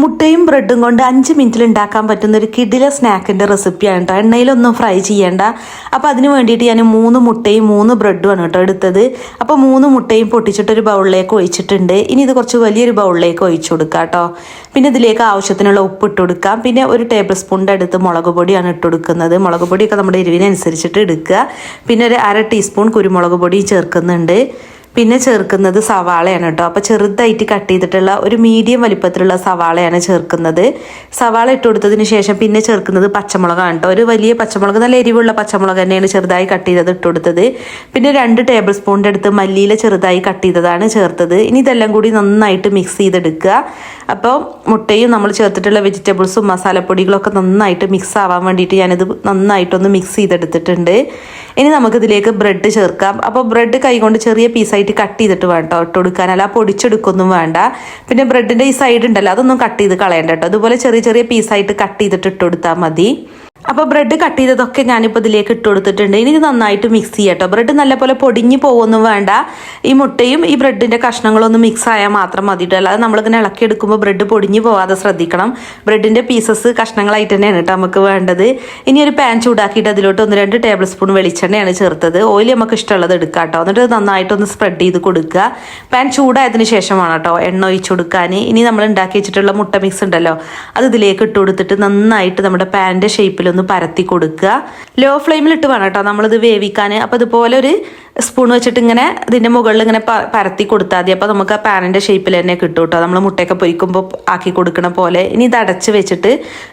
മുട്ടയും ബ്രെഡും കൊണ്ട് അഞ്ച് മിനിറ്റിൽ ഉണ്ടാക്കാൻ പറ്റുന്ന ഒരു കിടില സ്നാക്കിന്റെ റെസിപ്പിയാണ് കേട്ടോ എണ്ണയിലൊന്നും ഫ്രൈ ചെയ്യേണ്ട. അപ്പോൾ അതിന് വേണ്ടിയിട്ട് ഞാൻ മൂന്ന് മുട്ടയും മൂന്ന് ബ്രെഡുമാണ് കേട്ടോ എടുത്തത്. അപ്പോൾ മൂന്ന് മുട്ടയും പൊട്ടിച്ചിട്ടൊരു ബൗളിലേക്ക് ഒഴിച്ചിട്ടുണ്ട്. ഇനി ഇത് കുറച്ച് വലിയൊരു ബൗളിലേക്ക് ഒഴിച്ചു കൊടുക്കാം കേട്ടോ പിന്നെ ഇതിലേക്ക് ആവശ്യത്തിനുള്ള ഉപ്പ് ഇട്ട് കൊടുക്കാം. പിന്നെ ഒരു ടേബിൾ സ്പൂണിന്റെ അടുത്ത് മുളക് പൊടിയാണ് ഇട്ട് കൊടുക്കുന്നത്. മുളക് പൊടിയൊക്കെ നമ്മുടെ എരിവിനനുസരിച്ചിട്ട് എടുക്കുക. പിന്നെ ഒരു അര ടീസ്പൂൺ കുരുമുളക് പൊടി ചേർക്കുന്നുണ്ട്. പിന്നെ ചേർക്കുന്നത് സവാളയാണ് കേട്ടോ. അപ്പോൾ ചെറുതായിട്ട് കട്ട് ചെയ്തിട്ടുള്ള ഒരു മീഡിയം വലിപ്പത്തിലുള്ള സവാളയാണ് ചേർക്കുന്നത്. സവാള ഇട്ട് കൊടുത്തതിന് ശേഷം പിന്നെ ചേർക്കുന്നത് പച്ചമുളകാണ് കേട്ടോ. ഒരു വലിയ പച്ചമുളക് നല്ല എരിവുള്ള പച്ചമുളക് തന്നെയാണ് ചെറുതായി കട്ട് ചെയ്തത് ഇട്ട് കൊടുത്തത്. പിന്നെ രണ്ട് ടേബിൾ സ്പൂണിന്റെ അടുത്ത് മല്ലിയില ചെറുതായി കട്ട് ചെയ്തതാണ് ചേർത്തത്. ഇനി ഇതെല്ലാം കൂടി നന്നായിട്ട് മിക്സ് ചെയ്തെടുക്കുക. അപ്പോൾ മുട്ടയും നമ്മൾ ചേർത്തിട്ടുള്ള വെജിറ്റബിൾസും മസാലപ്പൊടികളൊക്കെ നന്നായിട്ട് മിക്സ് ആവാൻ വേണ്ടിയിട്ട് ഞാനിത് നന്നായിട്ടൊന്ന് മിക്സ് ചെയ്തെടുത്തിട്ടുണ്ട്. ഇനി നമുക്കിതിലേക്ക് ബ്രെഡ് ചേർക്കാം. അപ്പോൾ ബ്രെഡ് കൈകൊണ്ട് ചെറിയ പീസായിട്ട് കട്ട് ചെയ്തിട്ട് വേണ്ട ഇട്ട് കൊടുക്കാൻ അല്ല പൊടിച്ചെടുക്കൊന്നും വേണ്ട. പിന്നെ ബ്രെഡിന്റെ ഈ സൈഡ് ഉണ്ടല്ലോ അതൊന്നും കട്ട് ചെയ്ത് കളയണ്ട കേട്ടോ അതുപോലെ ചെറിയ ചെറിയ പീസായിട്ട് കട്ട് ചെയ്തിട്ട് ഇട്ട് കൊടുത്താൽ മതി. അപ്പോൾ ബ്രെഡ് കട്ട് ചെയ്തതൊക്കെ ഞാനിപ്പോൾ ഇതിലേക്ക് ഇട്ട് കൊടുത്തിട്ടുണ്ട്. ഇനി ഇത് നന്നായിട്ട് മിക്സ് ചെയ്യട്ടോ. ബ്രെഡ് നല്ലപോലെ പൊടിഞ്ഞു പോകുമൊന്നും വേണ്ട. ഈ മുട്ടയും ഈ ബ്രെഡിന്റെ കഷ്ണങ്ങളൊന്നും മിക്സ് ആയാൽ മാത്രം മതിട്ടോ. അല്ലാതെ നമ്മളിങ്ങനെ ഇളക്കിയെടുക്കുമ്പോൾ ബ്രെഡ് പൊടിഞ്ഞു പോവാതെ ശ്രദ്ധിക്കണം. ബ്രെഡിന്റെ പീസസ് കഷ്ണങ്ങളായിട്ട് തന്നെയാണ് കേട്ടോ നമുക്ക് വേണ്ടത്. ഇനി ഒരു പാൻ ചൂടാക്കിയിട്ട് അതിലോട്ട് ഒന്ന് രണ്ട് ടേബിൾ സ്പൂൺ വെളിച്ചെണ്ണയാണ് ചേർത്തത്. ഓയിൽ നമുക്ക് ഇഷ്ടമുള്ളത് എടുക്കാം കേട്ടോ എന്നിട്ട് നന്നായിട്ട് നന്നായിട്ടൊന്ന് സ്പ്രെഡ് ചെയ്ത് കൊടുക്കുക. പാൻ ചൂടായതിന് ശേഷമാണ് കേട്ടോ എണ്ണ ഒഴിച്ച് കൊടുക്കാൻ. ഇനി നമ്മൾ ഉണ്ടാക്കി വെച്ചിട്ടുള്ള മുട്ട മിക്സ് ഉണ്ടല്ലോ. അത് ഇതിലേക്ക് ഇട്ട് കൊടുത്തിട്ട് നന്നായിട്ട് നമ്മുടെ പാന്റെ ഷേപ്പിൽ പരത്തി കൊടുക്കുക. ലോ ഫ്ലെയിമിൽ ഇട്ട് വേണം കേട്ടോ നമ്മളിത് വേവിക്കാൻ. അപ്പോൾ ഇതുപോലെ ഒരു സ്പൂൺ വെച്ചിട്ട് ഇങ്ങനെ ഇതിന്റെ മുകളിൽ ഇങ്ങനെ പരത്തി കൊടുത്താൽ മതി. അപ്പോൾ നമുക്ക് ആ പാനിന്റെ ഷേപ്പിൽ തന്നെ കിട്ടും കേട്ടോ നമ്മൾ മുട്ടയൊക്കെ പൊരിക്കുമ്പോൾ ആക്കി കൊടുക്കണ പോലെ. ഇനി ഇത് അടച്ച് വെച്ചിട്ട്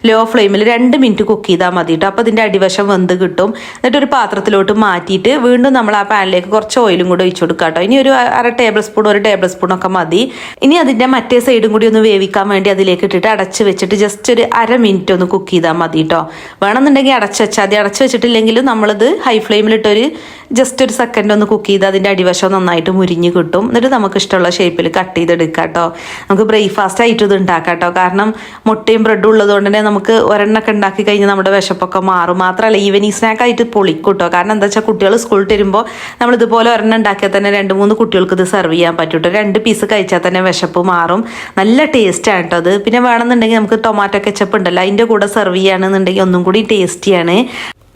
ലോ ഫ്ലെയിമിൽ രണ്ട് മിനിറ്റ് കുക്ക് ചെയ്താൽ മതി കേട്ടോ അപ്പോൾ ഇതിന്റെ അടിവശം വെന്ത് കിട്ടും. എന്നിട്ട് ഒരു പാത്രത്തിലോട്ട് മാറ്റിയിട്ട് വീണ്ടും നമ്മൾ ആ പാനിലേക്ക് കുറച്ച് ഓയിലും കൂടി ഒഴിച്ചു കൊടുക്കുക കേട്ടോ ഇനി ഒരു അര ടേബിൾ സ്പൂൺ ഒരു ടേബിൾ സ്പൂൺ ഒക്കെ മതി. ഇനി അതിന്റെ മറ്റേ സൈഡും കൂടി ഒന്ന് വേവിക്കാൻ വേണ്ടി അതിലേക്ക് ഇട്ടിട്ട് അടച്ച് വെച്ചിട്ട് ജസ്റ്റ് ഒരു അര മിനിറ്റ് ഒന്ന് കുക്ക് ചെയ്താൽ മതി കേട്ടോ വേണമെന്നുണ്ടെങ്കിൽ അടച്ച് വെച്ചാൽ മതി. അടച്ച് വെച്ചിട്ടില്ലെങ്കിലും നമ്മളിത് ഹൈ ഫ്ലെയിമിലിട്ടൊരു ജസ്റ്റ് ഒരു സെക്കൻഡ് ഒന്ന് കുക്ക് ചെയ്ത് അതിന്റെ അടിവശം നന്നായിട്ട് മുരിഞ്ഞ് കിട്ടും. എന്നിട്ട് നമുക്ക് ഇഷ്ടമുള്ള ഷേപ്പിൽ കട്ട് ചെയ്തെടുക്കാം കേട്ടോ നമുക്ക് ബ്രേക്ക്ഫാസ്റ്റ് ആയിട്ട് ഇത് ഉണ്ടാക്കാം കേട്ടോ കാരണം മുട്ടയും ബ്രെഡും ഉള്ളതുകൊണ്ട് തന്നെ നമുക്ക് ഒരെണ്ണൊക്കെ ഉണ്ടാക്കി കഴിഞ്ഞാൽ നമ്മുടെ വിശപ്പൊക്കെ മാറും. മാത്രമല്ല ഈവനിങ് സ്നാക്ക് ആയിട്ട് പൊളിക്കും കേട്ടോ കാരണം എന്താ വെച്ചാൽ കുട്ടികൾ സ്കൂളിൽ തരുമ്പോൾ നമ്മൾ ഇതുപോലെ ഒരെണ്ണം ഉണ്ടാക്കിയാൽ തന്നെ രണ്ട് മൂന്ന് കുട്ടികൾക്ക് ഇത് സെർവ് ചെയ്യാൻ പറ്റും രണ്ട് പീസ് കഴിച്ചാൽ തന്നെ വിശപ്പ് മാറും. നല്ല ടേസ്റ്റാണ് കേട്ടോ അത്. പിന്നെ വേണമെന്നുണ്ടെങ്കിൽ നമുക്ക് ടൊമാറ്റോ കെച്ചപ്പ് ഉണ്ടല്ലോ അതിന്റെ കൂടെ സെർവ് ചെയ്യുകയാണെന്നുണ്ടെങ്കിൽ ഒന്നും കൂടി ടേസ്റ്റിയാണ്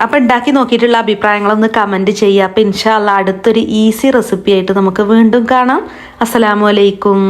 അപ്പം ഉണ്ടാക്കി നോക്കിയിട്ടുള്ള അഭിപ്രായങ്ങളൊന്ന് കമന്റ് ചെയ്യുക. അപ്പം ഇൻഷാല്ല അടുത്തൊരു ഈസി റെസിപ്പി ആയിട്ട് നമുക്ക് വീണ്ടും കാണാം. അസ്സലാമു അലൈക്കും.